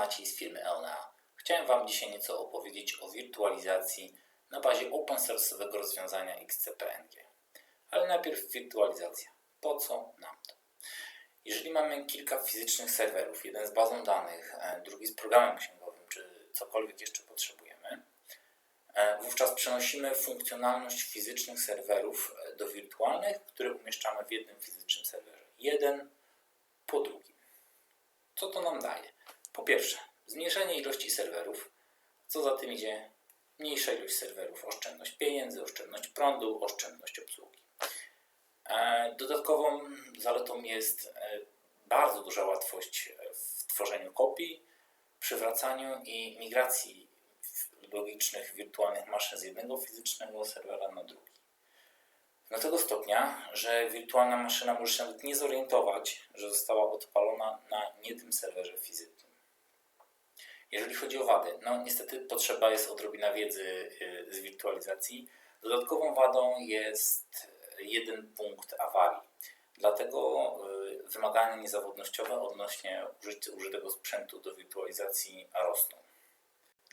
Maciej z firmy Elnea. Chciałem Wam dzisiaj nieco opowiedzieć o wirtualizacji na bazie open source'owego rozwiązania XCPNG. Ale najpierw wirtualizacja. Po co nam to? Jeżeli mamy kilka fizycznych serwerów, jeden z bazą danych, e, drugi z programem księgowym, czy cokolwiek jeszcze potrzebujemy, e, wówczas przenosimy funkcjonalność fizycznych serwerów e, do wirtualnych, które umieszczamy w jednym fizycznym serwerze. Jeden po drugim. Co to nam daje? Po pierwsze, zmniejszenie ilości serwerów, co za tym idzie mniejsza ilość serwerów, oszczędność pieniędzy, oszczędność prądu, oszczędność obsługi. E, Dodatkową zaletą jest e, bardzo duża łatwość w tworzeniu kopii, przywracaniu i migracji logicznych wirtualnych maszyn z jednego fizycznego serwera na drugi. Do tego stopnia, że wirtualna maszyna może się nawet nie zorientować, że została odpalona na nie tym serwerze fizycznym. Jeżeli chodzi o wady, no niestety potrzeba jest odrobina wiedzy y, z wirtualizacji. Dodatkową wadą jest jeden punkt awarii. Dlatego y, wymagania niezawodnościowe odnośnie użytego sprzętu do wirtualizacji rosną.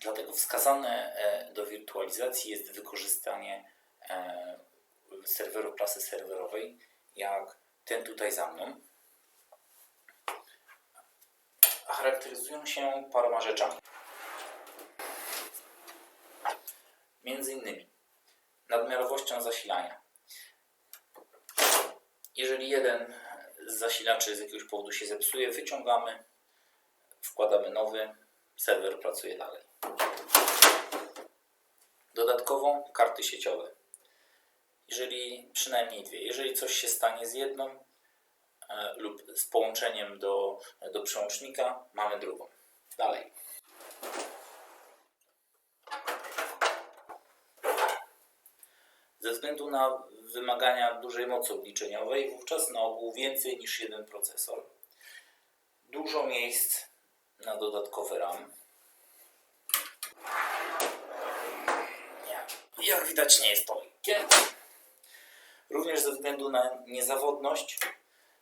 Dlatego wskazane e, do wirtualizacji jest wykorzystanie e, serweru klasy serwerowej, jak ten tutaj za mną. A charakteryzują się paroma rzeczami. Między innymi nadmiarowością zasilania. Jeżeli jeden z zasilaczy z jakiegoś powodu się zepsuje, wyciągamy, wkładamy nowy, serwer pracuje dalej. Dodatkowo karty sieciowe. Jeżeli przynajmniej dwie, jeżeli coś się stanie z jedną lub z połączeniem do, do przełącznika, mamy drugą. Dalej. Ze względu na wymagania dużej mocy obliczeniowej, wówczas na ogół więcej niż jeden procesor. Dużo miejsc na dodatkowy RAM. Jak, jak widać nie jest to lekkie. Również ze względu na niezawodność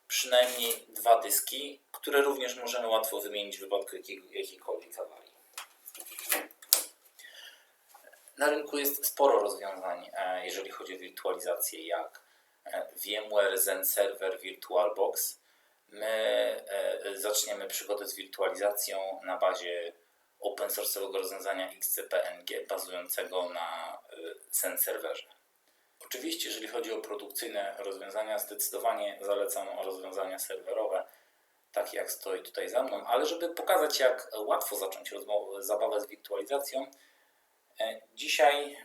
przynajmniej dwa dyski, które również możemy łatwo wymienić w wypadku jakiejkolwiek awarii. Na rynku jest sporo rozwiązań, e, jeżeli chodzi o wirtualizację, jak e, VMware Zen Server VirtualBox. My e, zaczniemy przygodę z wirtualizacją na bazie open source'owego rozwiązania XCPNG bazującego na Zen Serverze. Oczywiście, jeżeli chodzi o produkcyjne rozwiązania, zdecydowanie zalecam rozwiązania serwerowe, takie jak stoi tutaj za mną, ale żeby pokazać, jak łatwo zacząć rozmowę, zabawę z wirtualizacją, E, Dzisiaj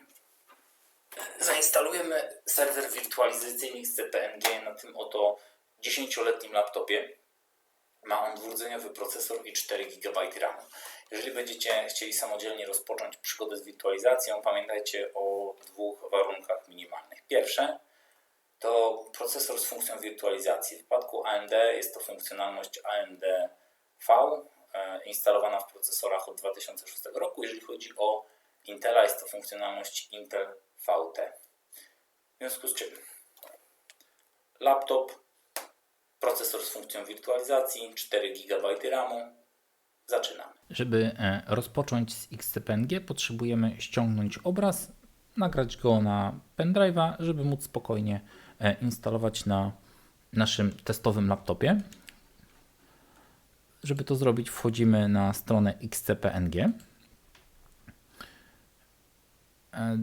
zainstalujemy serwer wirtualizacyjny XCPNG na tym oto 10-letnim laptopie. Ma on dwurdzeniowy procesor i 4 GB RAM. Jeżeli będziecie chcieli samodzielnie rozpocząć przygodę z wirtualizacją, pamiętajcie o dwóch warunkach minimalnych. Pierwsze to procesor z funkcją wirtualizacji. W przypadku AMD jest to funkcjonalność AMD V e, instalowana w procesorach od 2006 roku. Jeżeli chodzi o Intela jest to funkcjonalność Intel VT. W związku z czym laptop, procesor z funkcją wirtualizacji, 4 GB RAMu. Zaczynamy. Żeby e, rozpocząć z XCPNG, potrzebujemy ściągnąć obraz, nagrać go na pendrive'a, żeby móc spokojnie e, instalować na naszym testowym laptopie. Żeby to zrobić, wchodzimy na stronę XCPNG. E,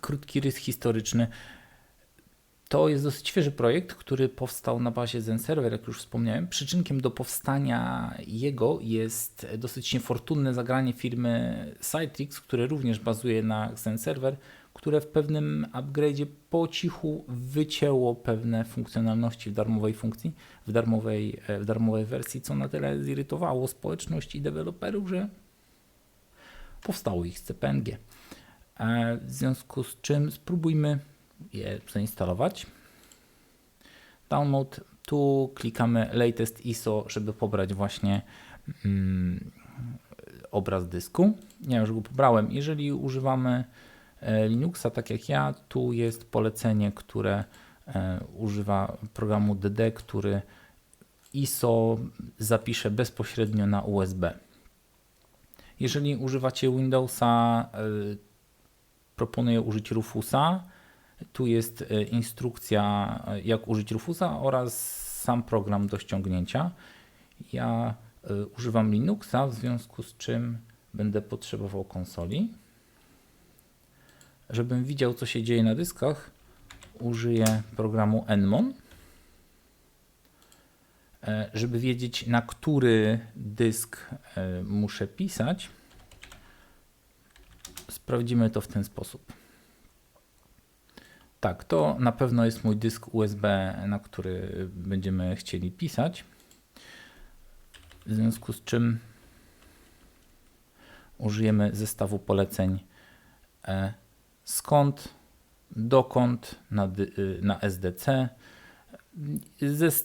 Krótki rys historyczny. To jest dosyć świeży projekt, który powstał na bazie Zen Server, jak już wspomniałem. Przyczynkiem do powstania jego jest dosyć niefortunne zagranie firmy Citrix, które również bazuje na Zen Server, które w pewnym upgrade'zie po cichu wycięło pewne funkcjonalności w darmowej funkcji, w darmowej, e, w darmowej wersji, co na tyle zirytowało społeczność i deweloperów, że powstało ich CPNG. E, W związku z czym spróbujmy je zainstalować. Download. Tu klikamy Latest ISO, żeby pobrać właśnie mm, obraz dysku. Ja już go pobrałem. Jeżeli używamy e, Linuxa, tak jak ja, tu jest polecenie, które e, używa programu DD, który ISO zapisze bezpośrednio na USB. Jeżeli używacie Windowsa, y, proponuję użyć Rufusa. Tu jest y, instrukcja, y, jak użyć Rufusa oraz sam program do ściągnięcia. Ja y, używam Linuxa, w związku z czym będę potrzebował konsoli. Żebym widział, co się dzieje na dyskach, użyję programu Enmon. E, Żeby wiedzieć, na który dysk e, muszę pisać, sprawdzimy to w ten sposób. Tak, to na pewno jest mój dysk USB, na który będziemy chcieli pisać. W związku z czym użyjemy zestawu poleceń e, skąd, dokąd na, y, na SDC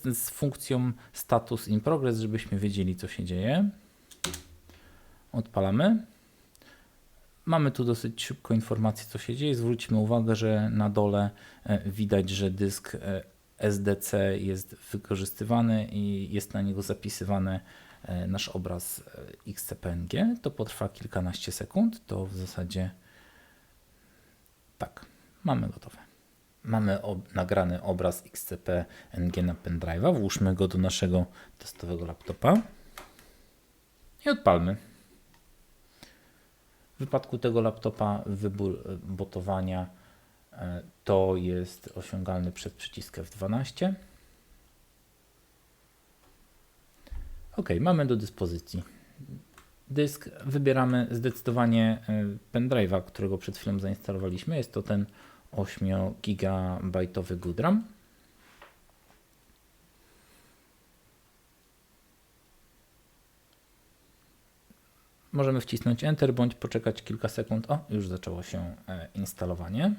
z funkcją status in progress, żebyśmy wiedzieli, co się dzieje. Odpalamy. Mamy tu dosyć szybko informację, co się dzieje. Zwróćmy uwagę, że na dole e, widać, że dysk e, SDC jest wykorzystywany i jest na niego zapisywany e, nasz obraz XCPNG. To potrwa kilkanaście sekund. To w zasadzie tak, mamy gotowe. Mamy ob nagrany obraz XCP-NG na pendrive'a. Włóżmy go do naszego testowego laptopa i odpalmy. W wypadku tego laptopa wybór e, botowania e, to jest osiągalny przez przycisk F12. Ok, mamy do dyspozycji dysk. Wybieramy zdecydowanie e, pendrive'a, którego przed chwilą zainstalowaliśmy. Jest to ten 8 gigabajtowy Goodram. Możemy wcisnąć Enter bądź poczekać kilka sekund. O, już zaczęło się e, instalowanie.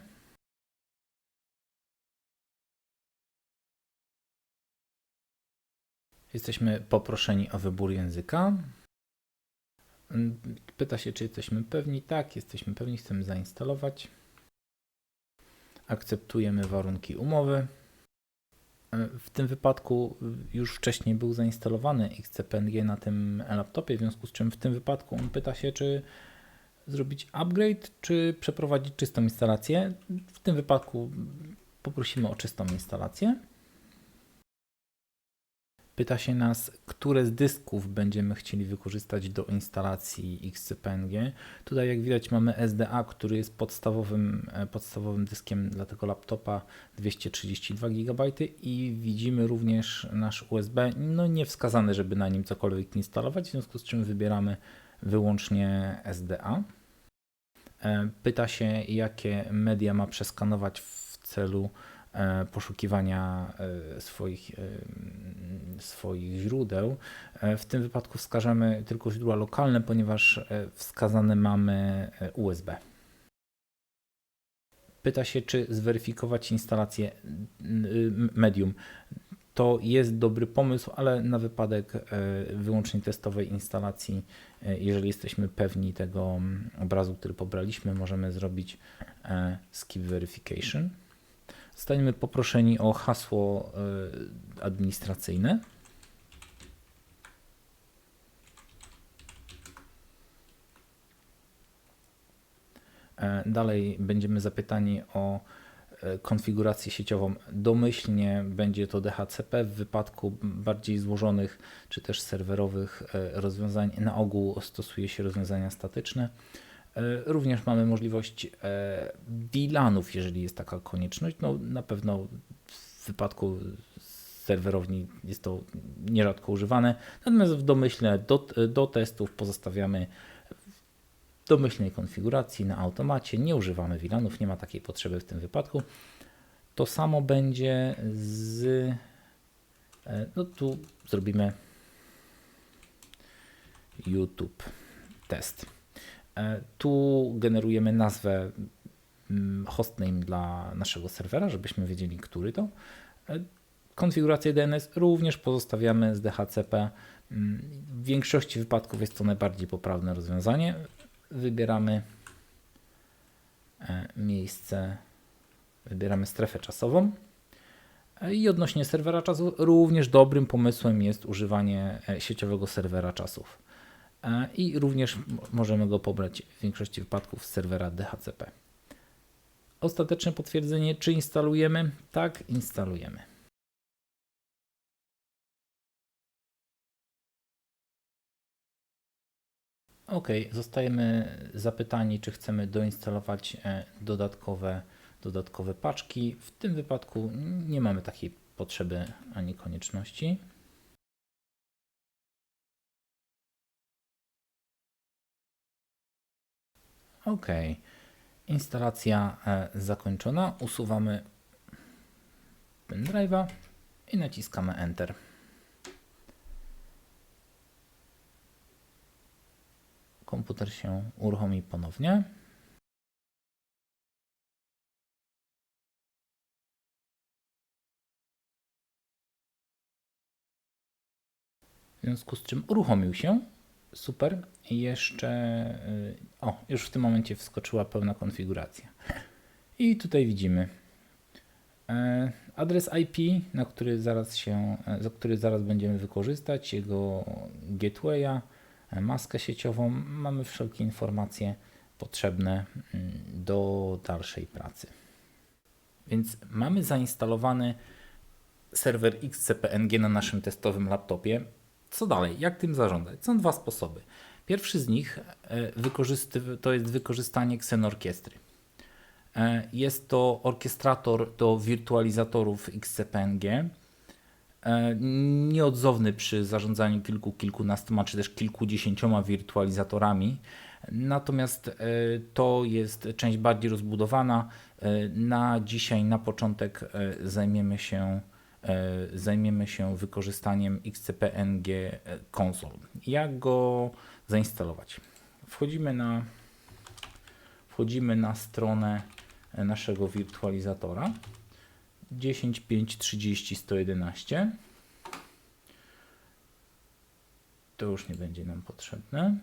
Jesteśmy poproszeni o wybór języka. Mm, Pyta się, czy jesteśmy pewni. Tak, jesteśmy pewni, chcemy zainstalować. Akceptujemy warunki umowy. W tym wypadku już wcześniej był zainstalowany XCPNG na tym laptopie, w związku z czym w tym wypadku on pyta się, czy zrobić upgrade, czy przeprowadzić czystą instalację. W tym wypadku poprosimy o czystą instalację. Pyta się nas, które z dysków będziemy chcieli wykorzystać do instalacji XCPNG. Tutaj jak widać mamy SDA, który jest podstawowym, e, podstawowym dyskiem dla tego laptopa 232 GB i widzimy również nasz USB, no nie wskazane, żeby na nim cokolwiek instalować, w związku z czym wybieramy wyłącznie SDA. E, Pyta się, jakie media ma przeskanować w celu poszukiwania e, swoich, e, mm, swoich źródeł. E, W tym wypadku wskażemy tylko źródła lokalne, ponieważ e, wskazane mamy e, USB. Pyta się, czy zweryfikować instalację mm, medium. To jest dobry pomysł, ale na wypadek e, wyłącznie testowej instalacji, e, jeżeli jesteśmy pewni tego obrazu, który pobraliśmy, możemy zrobić e, skip verification. Zostaniemy poproszeni o hasło e, administracyjne. E, Dalej będziemy zapytani o e, konfigurację sieciową. Domyślnie będzie to DHCP w wypadku bardziej złożonych czy też serwerowych rozwiązań. Na ogół stosuje się rozwiązania statyczne. E, Również mamy możliwość e, VLANów, jeżeli jest taka konieczność. No, na pewno w wypadku serwerowni jest to nierzadko używane. Natomiast w domyśle do, do testów pozostawiamy w domyślnej konfiguracji na automacie. Nie używamy VLANów, nie ma takiej potrzeby w tym wypadku. To samo będzie z. e, No tu zrobimy YouTube test. E, Tu generujemy nazwę mm, hostname dla naszego serwera, żebyśmy wiedzieli, który to. E, Konfigurację DNS również pozostawiamy z DHCP. Mm, W większości wypadków jest to najbardziej poprawne rozwiązanie. Wybieramy e, miejsce, wybieramy strefę czasową. I odnośnie serwera czasów, również dobrym pomysłem jest używanie sieciowego serwera czasów. E, I również możemy go pobrać w większości wypadków z serwera DHCP. Ostateczne potwierdzenie, czy instalujemy? Tak, instalujemy. Ok, zostajemy zapytani, czy chcemy doinstalować e, dodatkowe, dodatkowe paczki. W tym wypadku nie mamy takiej potrzeby ani konieczności. Ok, instalacja e, zakończona. Usuwamy pendrive'a i naciskamy Enter. Komputer się uruchomi ponownie. W związku z czym uruchomił się. Super. I jeszcze. y, O, już w tym momencie wskoczyła pełna konfiguracja. I tutaj widzimy e, adres IP, na który zaraz się, e, za który zaraz będziemy wykorzystać, jego gatewaya, e, maskę sieciową. Mamy wszelkie informacje potrzebne mm, do dalszej pracy. Więc mamy zainstalowany serwer XCPNG na naszym testowym laptopie. Co dalej? Jak tym zarządzać? Są dwa sposoby. Pierwszy z nich e, to jest wykorzystanie Xenorkiestry. E, Jest to orkiestrator do wirtualizatorów XCPNG. E, Nieodzowny przy zarządzaniu kilku, kilkunastoma czy też kilkudziesięcioma wirtualizatorami. Natomiast to jest część bardziej rozbudowana. Na dzisiaj, na początek zajmiemy się, zajmiemy się wykorzystaniem XCPNG Console. Jak go zainstalować? Wchodzimy na, wchodzimy na stronę e, naszego wirtualizatora 10.5.30.111 to już nie będzie nam potrzebne.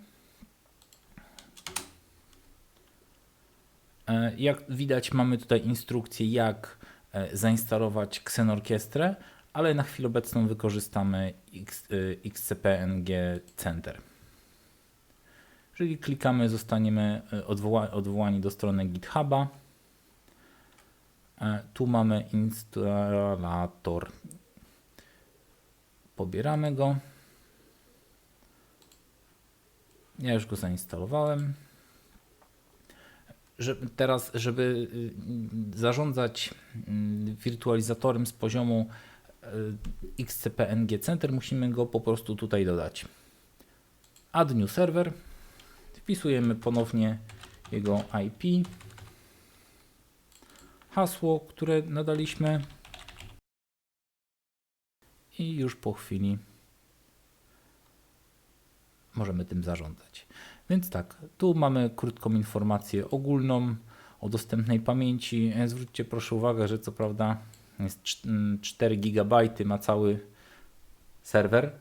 E, Jak widać, mamy tutaj instrukcję, jak e, zainstalować Xenorkiestrę, ale na chwilę obecną wykorzystamy XCPNG Center. Jeżeli klikamy, zostaniemy e, odwoła- odwołani do strony GitHuba. E, Tu mamy instalator. Pobieramy go. Ja już go zainstalowałem. Że, teraz, żeby y, zarządzać y, wirtualizatorem z poziomu y, XCPNG Center, musimy go po prostu tutaj dodać. Add new server. Wpisujemy ponownie jego IP, hasło, które nadaliśmy i już po chwili możemy tym zarządzać. Więc tak, tu mamy krótką informację ogólną o dostępnej pamięci. E, Zwróćcie proszę uwagę, że co prawda jest cz- m, 4 GB ma cały serwer,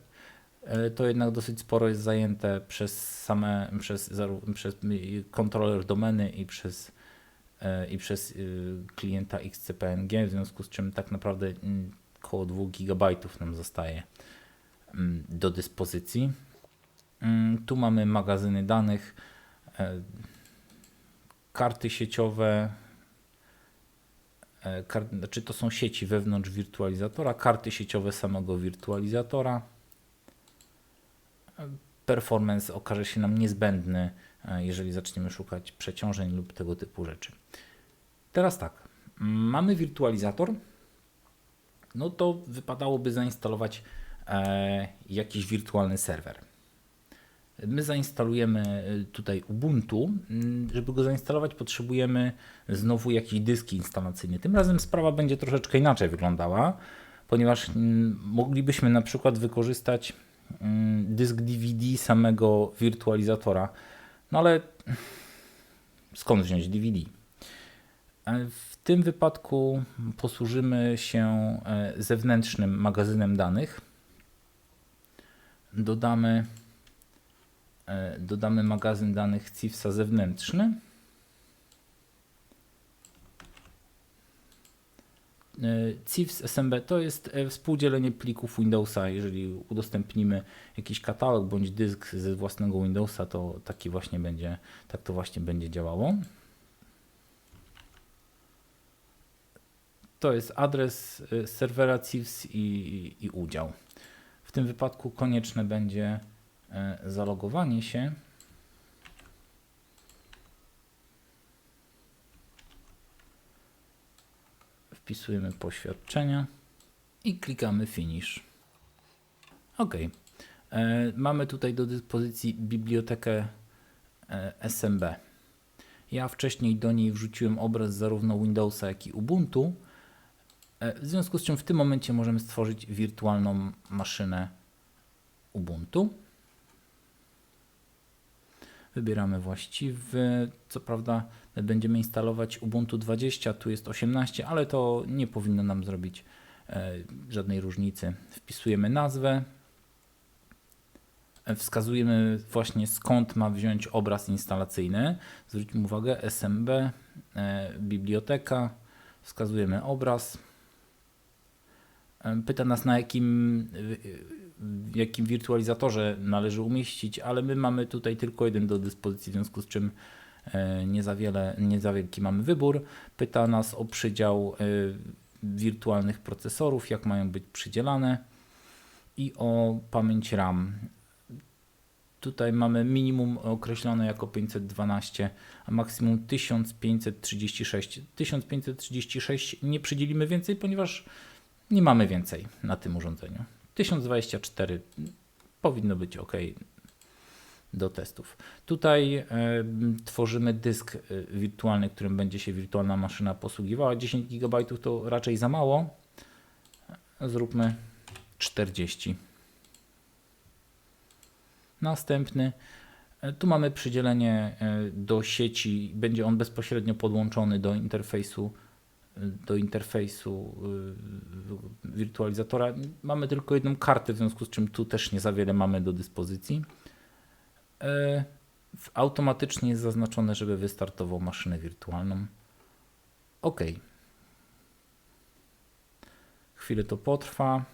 e, to jednak dosyć sporo jest zajęte przez same, przez, przez y, kontroler domeny i przez, e, i przez y, klienta XCPNG, w związku z czym tak naprawdę mm, około 2 GB nam zostaje mm, do dyspozycji. Mm, Tu mamy magazyny danych, e, karty sieciowe, e, kar, znaczy to są sieci wewnątrz wirtualizatora, karty sieciowe samego wirtualizatora. E, Performance okaże się nam niezbędny, jeżeli zaczniemy szukać przeciążeń lub tego typu rzeczy. Teraz tak, mamy wirtualizator, no to wypadałoby zainstalować e, jakiś wirtualny serwer. My zainstalujemy y, tutaj Ubuntu. Mm, Żeby go zainstalować, potrzebujemy znowu jakiś dysk instalacyjny. Tym razem sprawa będzie troszeczkę inaczej wyglądała, ponieważ mm, moglibyśmy na przykład wykorzystać mm, dysk DVD samego wirtualizatora. No ale skąd wziąć DVD? W tym wypadku posłużymy się e, zewnętrznym magazynem danych. Dodamy dodamy magazyn danych CIFSA zewnętrzny. CIFS SMB to jest e, współdzielenie plików Windowsa. Jeżeli udostępnimy jakiś katalog bądź dysk ze własnego Windowsa, to taki właśnie będzie, tak to właśnie będzie działało. To jest adres e, serwera CIFS i, i, i udział. W tym wypadku konieczne będzie e, zalogowanie się. Wpisujemy poświadczenia i klikamy Finish. OK. E, mamy tutaj do dyspozycji bibliotekę e, SMB. Ja wcześniej do niej wrzuciłem obraz zarówno Windowsa, jak i Ubuntu. E, w związku z czym w tym momencie możemy stworzyć wirtualną maszynę Ubuntu. Wybieramy właściwy. Co prawda będziemy instalować Ubuntu 20, tu jest 18, ale to nie powinno nam zrobić e, żadnej różnicy. Wpisujemy nazwę. E, Wskazujemy właśnie skąd ma wziąć obraz instalacyjny. Zwróćmy uwagę SMB, e, biblioteka. Wskazujemy obraz. Pyta nas na jakim, jakim wirtualizatorze należy umieścić, ale my mamy tutaj tylko jeden do dyspozycji, w związku z czym e, nie za, wiele, nie za wielki mamy wybór. Pyta nas o przydział e, wirtualnych procesorów, jak mają być przydzielane i o pamięć RAM. Tutaj mamy minimum określone jako 512, a maksimum 1536. 1536 nie przydzielimy więcej, ponieważ nie mamy więcej na tym urządzeniu. 1024 powinno być ok do testów. Tutaj e, tworzymy dysk e, wirtualny, którym będzie się wirtualna maszyna posługiwała. 10 GB to raczej za mało. Zróbmy 40. Następny. E, Tu mamy przydzielenie do sieci. Będzie on bezpośrednio podłączony do interfejsu do interfejsu y, wirtualizatora. Mamy tylko jedną kartę, w związku z czym tu też nie za wiele mamy do dyspozycji. E, Automatycznie jest zaznaczone, żeby wystartował maszynę wirtualną. OK. Chwilę to potrwa.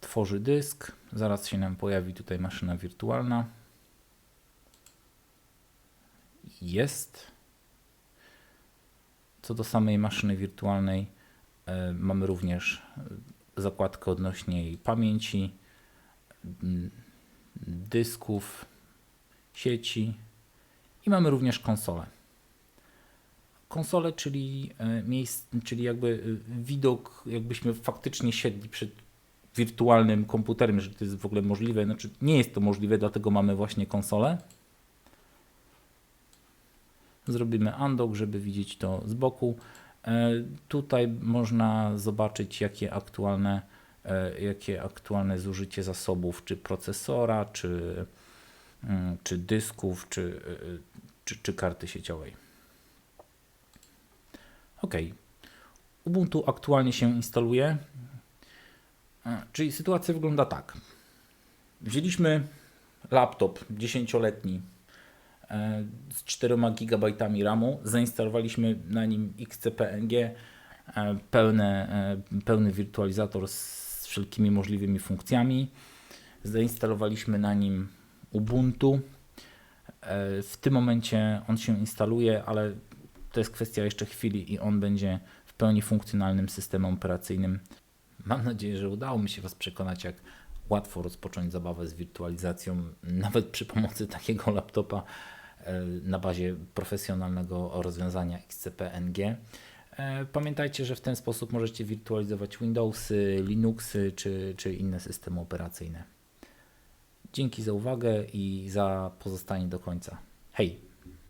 Tworzy dysk. Zaraz się nam pojawi tutaj maszyna wirtualna. Jest. Co do samej maszyny wirtualnej, e, mamy również zakładkę odnośnie jej pamięci, m, dysków, sieci i mamy również konsolę. Konsolę, czyli e, czyli jakby e, widok, jakbyśmy faktycznie siedli przed wirtualnym komputerem, jeżeli to jest w ogóle możliwe. Znaczy, nie jest to możliwe, dlatego mamy właśnie konsolę. Zrobimy undock, żeby widzieć to z boku. E, Tutaj można zobaczyć, jakie aktualne, e, jakie aktualne zużycie zasobów, czy procesora, czy, mm, czy dysków, czy, e, czy, czy karty sieciowej. OK. Ubuntu aktualnie się instaluje. Czyli sytuacja wygląda tak. Wzięliśmy laptop 10-letni e, z 4 GB RAMu. Zainstalowaliśmy na nim XCPNG, e, pełne, e, pełny wirtualizator z wszelkimi możliwymi funkcjami. Zainstalowaliśmy na nim Ubuntu. E, W tym momencie on się instaluje, ale to jest kwestia jeszcze chwili i on będzie w pełni funkcjonalnym systemem operacyjnym. Mam nadzieję, że udało mi się Was przekonać, jak łatwo rozpocząć zabawę z wirtualizacją, nawet przy pomocy takiego laptopa e, na bazie profesjonalnego rozwiązania XCP-NG. E, Pamiętajcie, że w ten sposób możecie wirtualizować Windowsy, Linuxy czy, czy inne systemy operacyjne. Dzięki za uwagę i za pozostanie do końca. Hej!